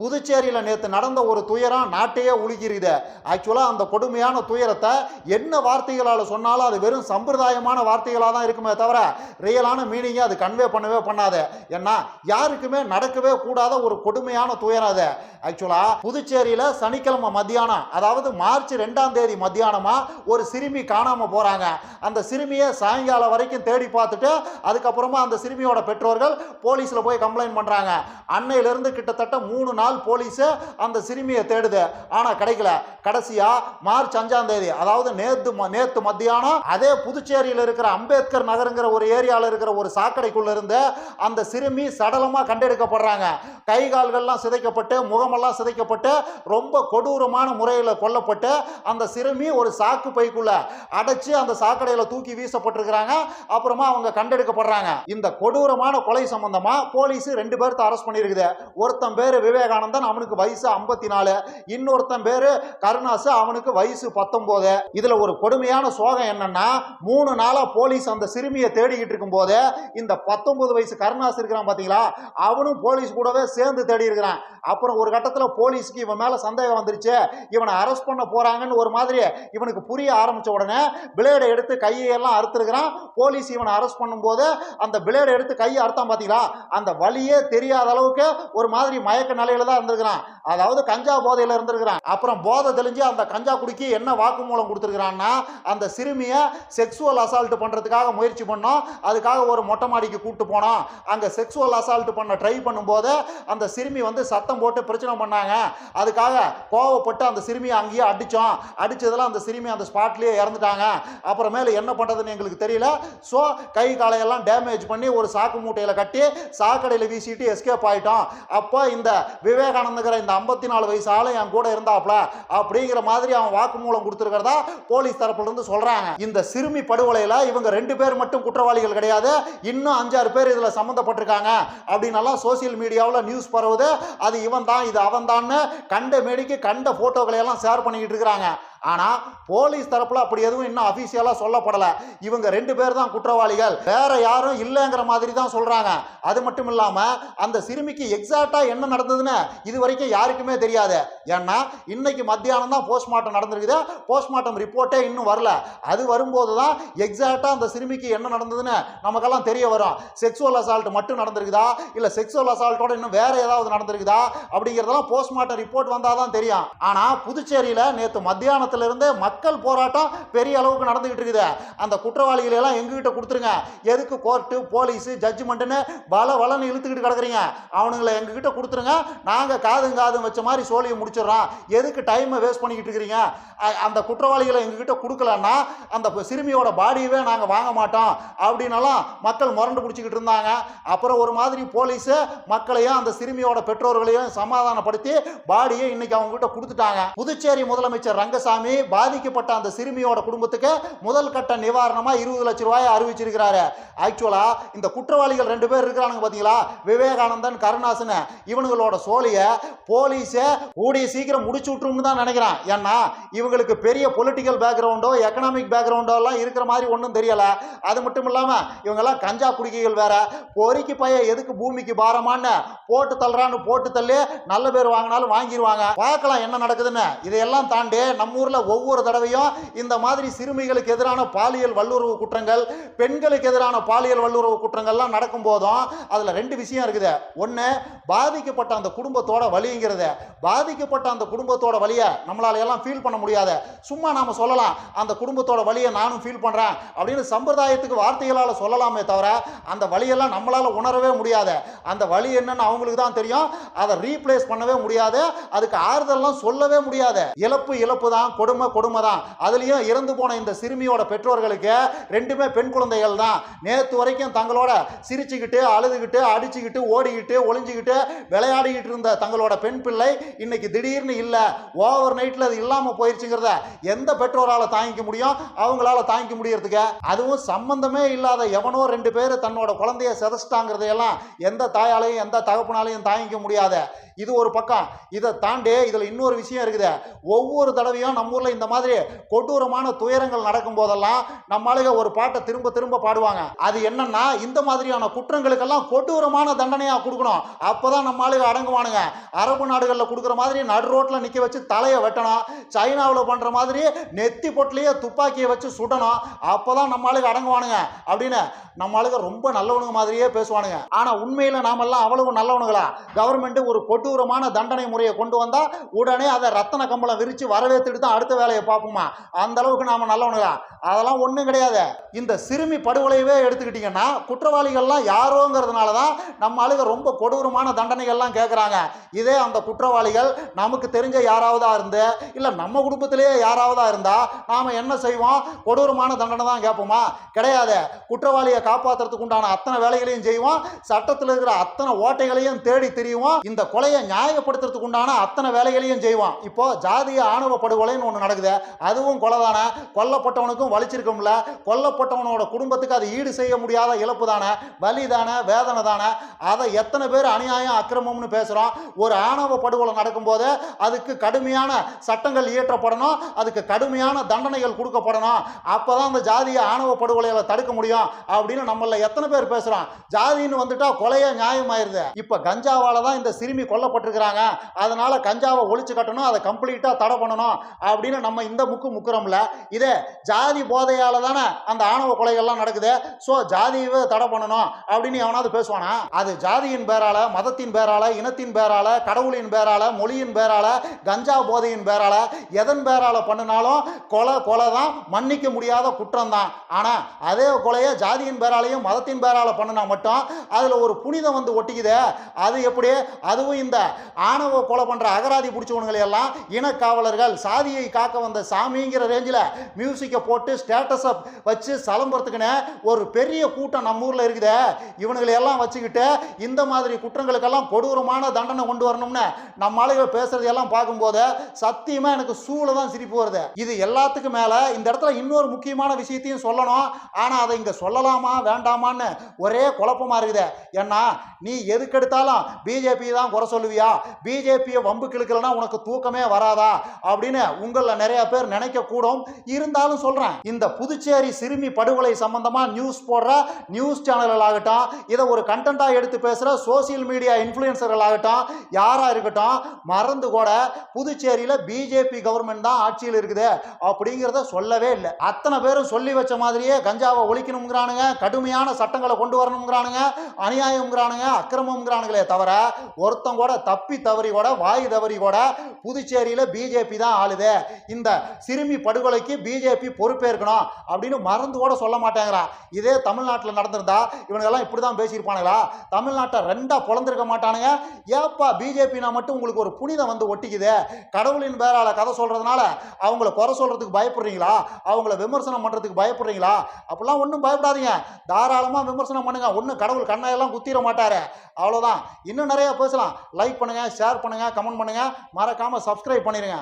புதுச்சேரியில் நேற்று நடந்த ஒரு துயரம் நாட்டையே உழுகிறது ஆக்சுவலாக அந்த கொடுமையான துயரத்தை என்ன வார்த்தைகளால் சொன்னாலும் அது வெறும் சம்பிரதாயமான வார்த்தைகளாக தான் இருக்குமே தவிர ரியலான மீனிங்கை அது கன்வே பண்ணவே பண்ணாது. ஏன்னா யாருக்குமே நடக்கவே கூடாத ஒரு கொடுமையான துயரம் அது. ஆக்சுவலாக புதுச்சேரியில் சனிக்கிழமை மத்தியானம் அதாவது மார்ச் ரெண்டாம் தேதி மத்தியானமாக ஒரு சிறுமி காணாமல் போகிறாங்க அந்த சிறுமியை சாயங்காலம் வரைக்கும் தேடி பார்த்துட்டு அதுக்கப்புறமா அந்த சிறுமியோட பெற்றோர்கள் போலீஸில் போய் கம்ப்ளைண்ட் பண்ணுறாங்க அன்னையிலேருந்து கிட்டத்தட்ட மூணு நாள் போலீஸு அந்த சிறுமியை தேடுது. ஆனால் கிடைக்கல. கடைசியாக மார்ச் அஞ்சாம் தேதி அதாவது நேத்து நேத்து மத்தியானம் அதே புதுச்சேரியில் இருக்கிற அம்பேத்கர் நகருங்கிற ஒரு ஏரியாவில் இருக்கிற ஒரு சாக்கடைக்குள்ள இருந்து அந்த சிறுமி சடலமாக கண்டெடுக்கப்படுறாங்க. கை கால்கள்லாம் சிதைக்கப்பட்டு முகமெல்லாம் சிதைக்கப்பட்டு ரொம்ப கொடூரமான முறையில் கொல்லப்பட்டு அந்த சிறுமி ஒரு சாக்கு பைக்குள்ள அடைச்சு அந்த சாக்கடையில் தூக்கி வீசப்பட்டிருக்கிறாங்க. அப்புறமா அவங்க கண்டெடுக்கப்படுறாங்க. இந்த கொடூரமான கொலை சம்பந்தமா போலீஸ் ரெண்டு பேர்த்த அரெஸ்ட் பண்ணியிருக்குது ஒருத்தன் பேரு விவேகானந்தன் அவனுக்கு வயசு ஐம்பத்தி நாலு இன்னொருத்தன் பேரு கருணாசு அவனுக்கு வயசு பத்தொன்பது இதுல ஒரு கொடுமையான சோகம் என்னன்னா மூணு நாளா போலீஸ் அந்த சிறுமியை தேடிக்கிட்டு இருக்கும்போது இந்த பத்தொன்பது வயசு கருணாசு இருக்கிறான் பாத்தீங்களா? அவனும் போலீஸ் கூடவே சேர்ந்து தேடி இருக்கிறான். அப்புறம் ஒரு கட்டத்துல போலீஸ்க்கு இவன் மேல சந்தேகம் வந்துருச்சு. இவனை அரெஸ்ட் பண்ண போறாங்கன்னு ஒரு மாதிரி இவனுக்கு புரிய ஆரம்பிச்ச உடனே பிளேடை எடுத்து கையெல்லாம் அறுத்துருக்கிறான். போலீஸ் இவனை அரெஸ்ட் பண்ணும்போது அந்த பிளேடை எடுத்து கையை அறுத்தான் பாத்தீங்களா? அந்த வலியே தெரியாத அளவுக்கு ஒரு மாதிரி மயக்க நிலையில தான் இருந்திருக்கிறான். அதாவது கஞ்சா போதையில் இருந்திருக்கிறான். அப்புறம் போதை தெளிஞ்சு அந்த கஞ்சா குடிக்கி என்ன வாக்குமூலம் கொடுத்துருக்கிறான்னா அந்த சிறுமியை செக்ஸுவல் அசால்ட் பண்ணுறதுக்காக முயற்சி பண்ணோம். அதுக்காக ஒரு மொட்டை மாடிக்கு கூப்பிட்டு போனோம். அங்கே செக்ஸுவல் அசால்ட் பண்ண ட்ரை பண்ணும்போது அந்த சிறுமி வந்து சத்தம் போட்டு பிரச்சனை பண்ணாங்க. அதுக்காக கோவப்பட்டு அந்த சிறுமியை அங்கேயே அடித்தோம் அடித்ததில் அந்த சிறுமி அந்த ஸ்பாட்லேயே இறந்துட்டாங்க. அப்புறமேல என்ன பண்ணுறதுன்னு எங்களுக்கு தெரியல. ஸோ கை காலையெல்லாம் டேமேஜ் பண்ணி ஒரு சாக்கு மூட்டையில் கட்டி சாக்கடையில் வீசிட்டு எஸ்கேப் ஆகிட்டோம் அப்போ இந்த விவேகானந்தங்கிற இந்த ஐம்பத்தி நாலு வயசு ஆளு என் கூட இருந்தாப்ல அப்படிங்கிற மாதிரி அவன் வாக்குமூலம் கொடுத்துருக்கிறதா போலீஸ் தரப்புல இருந்து சொல்றாங்க. இந்த சிறுமி படுகொலையில் இவங்க ரெண்டு பேர் மட்டும் குற்றவாளிகள் கிடையாது இன்னும் அஞ்சாறு பேர் இதில் சம்மந்தப்பட்டிருக்காங்க அப்படின்னலாம் சோசியல் மீடியாவில் நியூஸ் பரவுது. அது இவன் தான் இது அவன் தான் கண்ட மேடிக்கு கண்ட போட்டோக்களை எல்லாம் ஷேர் பண்ணிக்கிட்டு இருக்கிறாங்க. ஆனால் போலீஸ் தரப்பில் அப்படி எதுவும் இன்னும் அஃபீஷியலாக சொல்லப்படலை. இவங்க ரெண்டு பேர் தான் குற்றவாளிகள். வேற யாரும் இல்லைங்கிற மாதிரி தான் சொல்கிறாங்க அது மட்டும் இல்லாமல் அந்த சிறுமிக்கு எக்ஸாக்டாக என்ன நடந்ததுன்னு இது வரைக்கும் யாருக்குமே தெரியாது. ஏன்னா இன்னைக்கு மத்தியானம் தான் போஸ்ட்மார்ட்டம் நடந்திருக்குது. போஸ்ட்மார்ட்டம் ரிப்போர்ட்டே இன்னும் வரல. அது வரும்போது தான் எக்ஸாக்டாக அந்த சிறுமிக்கு என்ன நடந்ததுன்னு நமக்கெல்லாம் தெரிய வரும். செக்ஸுவல் அசால்ட் மட்டும் நடந்திருக்குதா? இல்லை செக்ஸுவல் அசால்ட்டோட இன்னும் வேற ஏதாவது நடந்திருக்குதா? அப்படிங்கிறதெல்லாம் போஸ்ட்மார்ட்டம் ரிப்போர்ட் வந்தால் தான் தெரியும். ஆனால் புதுச்சேரியில் நேற்று மத்தியானம் மத்தியானத்துல இருந்து மக்கள் போராட்டம் பெரிய அளவுக்கு நடந்துகிட்டு இருக்குது. அந்த குற்றவாளிகளை எல்லாம் எங்ககிட்ட கொடுத்துருங்க. எதுக்கு கோர்ட்டு போலீஸ் ஜட்ஜ்மெண்ட்டுன்னு பல வளன்னு இழுத்துக்கிட்டு கிடக்குறீங்க. அவனுங்களை எங்ககிட்ட கொடுத்துருங்க. நாங்கள் காதும் காதும் வச்ச மாதிரி சோழியை முடிச்சிடுறோம். எதுக்கு டைமை வேஸ்ட் பண்ணிக்கிட்டு இருக்கிறீங்க? அந்த குற்றவாளிகளை எங்ககிட்ட கொடுக்கலன்னா அந்த சிறுமியோட பாடியவே நாங்கள் வாங்க மாட்டோம். அப்படின்னலாம் மக்கள் முரண்டு பிடிச்சிக்கிட்டு இருந்தாங்க. அப்புறம் ஒரு மாதிரி போலீஸு மக்களையும் அந்த சிறுமியோட பெற்றோர்களையும் சமாதானப்படுத்தி பாடியை இன்னைக்கு அவங்க கிட்ட கொடுத்துட்டாங்க. புதுச்சேரி முதலமைச்சர் ரங்கசாமி பாதிக்கப்பட்ட அந்த சிறுமியோட குடும்பத்துக்கு முதல் கட்ட நிவாரணமாக இருபது லட்ச ரூபாயை அறிவிச்சிருக்கிறாரு. ஆக்சுவலாக இந்த குற்றவாளிகள் ரெண்டு பேர் இருக்கிறானுங்க பார்த்தீங்களா விவேகானந்தன் கருணாசன். இவனுங்களோட சோழியை போலீஸே கூடிய சீக்கிரம் முடிச்சு விட்டுரும்னு தான் நினைக்கிறேன். ஏன்னா இவங்களுக்கு பெரிய பொலிட்டிக்கல் பேக்ரவுண்டோ எக்கனாமிக் பேக்ரவுண்டோ எல்லாம் இருக்கிற மாதிரி ஒன்றும் தெரியலை. அது மட்டும் இல்லாமல் இவங்கெல்லாம் கஞ்சா குடிக்கைகள் வேற. பொறிக்கு பைய எதுக்கு பூமிக்கு பாரமான்னு போட்டு தள்ளுறான்னு போட்டு தள்ளி நல்ல பேர் வாங்கினாலும் வாங்கிடுவாங்க பார்க்கலாம் என்ன நடக்குதுன்னு. இதையெல்லாம் தாண்டி நம்ம ஊர்ல ஒவ்வொரு தடவையும் இந்த மாதிரி சிறுமிகளுக்கு எதிரான பாலியல் வல்லுறவு குற்றங்கள் பெண்களுக்கு எதிரான பாலியல் வல்லுறவு குற்றங்கள்லாம் நடக்கும் போதும் அதில் ரெண்டு விஷயம் இருக்குது. ஒன்று பாதிக்கப்பட்ட அந்த குடும்பத்தோட வலிங்கிறது. பாதிக்கப்பட்ட அந்த குடும்பத்தோட வழியை நம்மளால எல்லாம் ஃபீல் பண்ண முடியாது. சும்மா நாம் சொல்லலாம் அந்த குடும்பத்தோட வழியை நானும் ஃபீல் பண்ணுறேன் அப்படின்னு சம்பிரதாயத்துக்கு வார்த்தைகளால் சொல்லலாமே தவிர அந்த வழியெல்லாம் நம்மளால் உணரவே முடியாது. அந்த வழி என்னன்னு அவங்களுக்கு தான் தெரியும். அதை ரீப்ளேஸ் பண்ணவே முடியாது. அதுக்கு ஆறுதல்லாம் சொல்லவே முடியாது. இழப்பு இழப்பு தான் கொடுமை கொடுமை தான் அதுலேயும் இறந்து போன இந்த சிறுமியோட பெற்றோர்களுக்கு ரெண்டுமே பெண் குழந்தைகள் தான். நேற்று வரைக்கும் தங்களோட சிரிச்சுக்கிட்டு அழுதுகிட்டு அடிச்சுக்கிட்டு ஓடிக்கிட்டு ஒளிஞ்சுக்கிட்டு விளையாடிக்கிட்டு இருந்த தங்களோட பெண் பிள்ளை இன்னைக்கு திடீர்னு இல்லை. ஓவர் நைட்டில் அது இல்லாமல் போயிடுச்சுங்கிறத எந்த பெற்றோரால் தாங்கிக்க முடியும்? அவங்களால தாங்கிக்க முடியறதுக்கு. அதுவும் சம்பந்தமே இல்லாத எவனோ ரெண்டு பேர் தன்னோட குழந்தைய செதச்சிட்டாங்கிறதையெல்லாம் எந்த தாயாலையும் எந்த தகப்பனாலையும் தாங்கிக்க முடியாத. இது ஒரு பக்கம். இதை தாண்டி இதில் இன்னொரு விஷயம் இருக்குது. ஒவ்வொரு தடவையும் நம்ம ஊரில் இந்த மாதிரி கொடூரமான துயரங்கள் நடக்கும் போதெல்லாம் நம்ம ஒரு பாட்டை திரும்ப திரும்ப பாடுவாங்க. அது என்னன்னா இந்த மாதிரியான குற்றங்களுக்கெல்லாம் கொடூரமான தண்டனையாக கொடுக்கணும். அப்போதான் நம்ம ஆளுக அடங்குவானுங்க. அரபு நாடுகளில் கொடுக்குற மாதிரி நடு ரோட்டில் நிற்க வச்சு தலையை வெட்டணும். சைனாவில் பண்ணுற மாதிரி நெத்தி பொட்டிலேயே துப்பாக்கியை வச்சு சுடணும் அப்போதான் நம்ம ஆளுங்க அடங்குவானுங்க அப்படின்னு நம்ம ஆளுக ரொம்ப நல்லவனுங்க மாதிரியே பேசுவானுங்க. ஆனால் உண்மையில் நாமெல்லாம் அவ்வளவு நல்லவனுங்களா? கவர்மெண்ட் ஒரு கொடூரமான தண்டனை முறையை கொண்டு வந்தால் உடனே அதை ரத்தன கம்பளம் விரித்து வரவேற்றுட்டு தான் அடுத்த வேலையை பார்ப்போமா? அந்த அளவுக்கு நாம நல்லவனுங்களா அதெல்லாம் ஒன்றும் கிடையாது. இந்த சிறுமி படுகொலையவே எடுத்துக்கிட்டீங்கன்னா குற்றவாளிகள்லாம் யாரோங்கிறதுனால தான் நம்ம ஆளுங்க ரொம்ப கொடூரமான தண்டனைகள்லாம் கேட்குறாங்க இதே அந்த குற்றவாளிகள் நமக்கு தெரிஞ்ச யாராவதா இருந்து இல்லை நம்ம குடும்பத்திலேயே யாராவதா இருந்தால் நாம் என்ன செய்வோம்? கொடூரமான தண்டனை தான் கேட்போமா? கிடையாது. குற்றவாளியை காப்பாத்துறதுக்கு உண்டான அத்தனை வேலைகளையும் செய்வோம். சட்டத்தில் இருக்கிற அத்தனை ஓட்டைகளையும் தேடி திரியுவோம் இந்த கொலையை நியாயப்படுத்துறதுக்கு உண்டான அத்தனை வேலைகளையும் செய்வோம். இப்போ ஜாதிய ஆணவ படுகொலைன்னு ஒன்று நடக்குது அதுவும் கொலை தானே கொல்லப்பட்டவனுக்கும் வலிச்சிருக்கும்ல. கொல்லப்பட்டவனோட குடும்பத்துக்கு அது ஈடு செய்ய முடியாத இழப்பு தானே? வலி தானே? வேதனை தானே? அதை எத்தனை பேர் அநியாயம் அக்கிரமம்னு பேசுகிறோம் ஒரு ஆணவ படுகொலை நடக்கும்போது அதுக்கு கடுமையான சட்டங்கள் இயற்றப்படணும் அதுக்கு கடுமையான தண்டனைகள் கொடுக்கப்படணும். அப்போ தான் அந்த ஜாதியை ஆணவ படுகொலைகளை தடுக்க முடியும் அப்படின்னு நம்மள எத்தனை பேர் பேசுகிறோம் ஜாதின்னு வந்துட்டா கொலையே நியாயமாயிருது. இப்போ கஞ்சாவால தான் இந்த சிறுமி கொல்லப்பட்டிருக்கிறாங்க. அதனால கஞ்சாவை ஒழிச்சு கட்டணும் அதை கம்ப்ளீட்டாக தடை பண்ணணும். அப்படின்னு நம்ம இந்த முக்கு முக்குறோம்ல இதே ஜாதி போதையால தானே அந்த ஆணவ கொலைகள்லாம் நடக்குது? ஸோ ஜாதியவே தடை பண்ணணும் அப்படின்னு எவனாவது பேசுவானா? அது ஜாதியின் பேரால மதத்தின் பேரால இனத்தின் பேரால கடவுளின் பேரால மொழியின் பேரால கஞ்சா போதையின் பேரால எதன் பேரால பண்ணினாலும் கொலை கொலை தான் மன்னிக்க முடியாத குற்றம் தான் ஆனால் அதே கொலையை ஜாதியின் பேராலையும் மதத்தின் பேரால பண்ணினா மட்டும் அதில் ஒரு புனிதம் வந்து ஒட்டிக்குது? அது எப்படி? அதுவும் இந்த ஆணவ கொலை பண்ணுற அகராதி பிடிச்சவனுங்களை எல்லாம் இனக்காவலர்கள் சாதியை காக்க வந்த சாமிங்கிற ரேஞ்சில் மியூசிக்கை போட்டு ஸ்டேட்டஸை வச்சு சலம்புறதுக்குன்னு ஒரு பெரிய கூட்டம் நம்ம ஊரில் இருக்குது. இவனுங்களை எல்லாம் வச்சுக்கிட்டு இந்த மாதிரி குற்றங்களுக்கெல்லாம் கொடூரமான தண்டனை கொண்டு வரணும்னு நம்ம ஆளுகள் பேசுறது எல்லாம் பார்க்கும்போது சத்தியமாக எனக்கு சூழ தான் சிரிப்பு வருது. இது எல்லாத்துக்கும் மேலே இந்த இடத்துல இன்னொரு முக்கியமான விஷயத்தையும் சொல்லணும். ஆனால் அதை இங்கே சொல்லலாமா வேண்டாமான்னு ஒரே குழப்பமா இருக்குது. ஏன்னா நீ எதுக்கெடுத்தாலும் பிஜேபி தான் குறை சொல்லுவியா? பிஜேபியை வம்பு கிழக்கலன்னா உனக்கு தூக்கமே வராதா? அப்படின்னு உங்களில் நிறைய பேர் நினைக்கக்கூடும். இருந்தாலும் சொல்கிறேன் இந்த புதுச்சேரி சிறுமி படுகொலை சம்பந்தமாக நியூஸ் போடுற நியூஸ் சேனல்கள் ஆகட்டும் இதை ஒரு கண்டென்ட்டாக எடுத்து பேசுகிற சோசியல் மீடியா இன்ஃப்ளூயன்சர்கள் ஆகட்டும் யாராக இருக்கட்டும் மறந்து கூட புதுச்சேரியில் பிஜேபி கவர்மெண்ட் தான் ஆட்சியில் இருக்குது அப்படிங்கிறத சொல்லவே இல்லை. அத்தனை பேரும் சொல்லி வச்ச மாதிரியே கஞ்சாவை ஒழிக்கணுங்கிறானுங்க கடுமையான சட்டங்களை கொண்டு வரணுங்கிறானுங்க அநியாயம்ங்கிறானுங்க அக்கிரமம்ங்கிறானுங்களே தவிர ஒருத்தன் கூட தப்பி தவறி கூட வாய் தவறி கூட புதுச்சேரியில் பிஜேபி தான் ஆளுது. இந்த சிறுமி படுகொலைக்கு பிஜேபி பொறுப்பேற்கணும் அப்படின்னு மறந்து கூட சொல்ல மாட்டேங்கிறான் இதே தமிழ்நாட்டில் நடந்திருந்தா இவனுங்கெல்லாம் இப்படி தான் பேசியிருப்பானுங்களா? தமிழ்நாட்டை ரெண்டாக பொழந்திருக்க மாட்டானுங்க. ஏப்பா பிஜேபினா மட்டும் உங்களுக்கு ஒரு புனிதம் வந்து ஒட்டிக்குது. கடவுளின் பேரால் கதை சொல்கிறதுனால அவங்கள குறை சொல்கிறதுக்கு பயப்படுறீங்களா? அவங்கள விமர்சனம் பண்ணுறதுக்கு பயப்படுறீங்களா? அப்படிலாம் ஒன்றும் பயப்படாதீங்க. தாராளமாக விமர்சனம் பண்ணுங்க. ஒன்றும் கடவுள் கண்ணையெல்லாம் குத்திர மாட்டார். அவ்வளோதான் இன்னும் நிறைய பேசலாம். லைக் பண்ணுங்கள் ஷேர் பண்ணுங்கள் கமெண்ட் பண்ணுங்க. மறக்காமல் சப்ஸ்கிரைப் பண்ணிடுங்க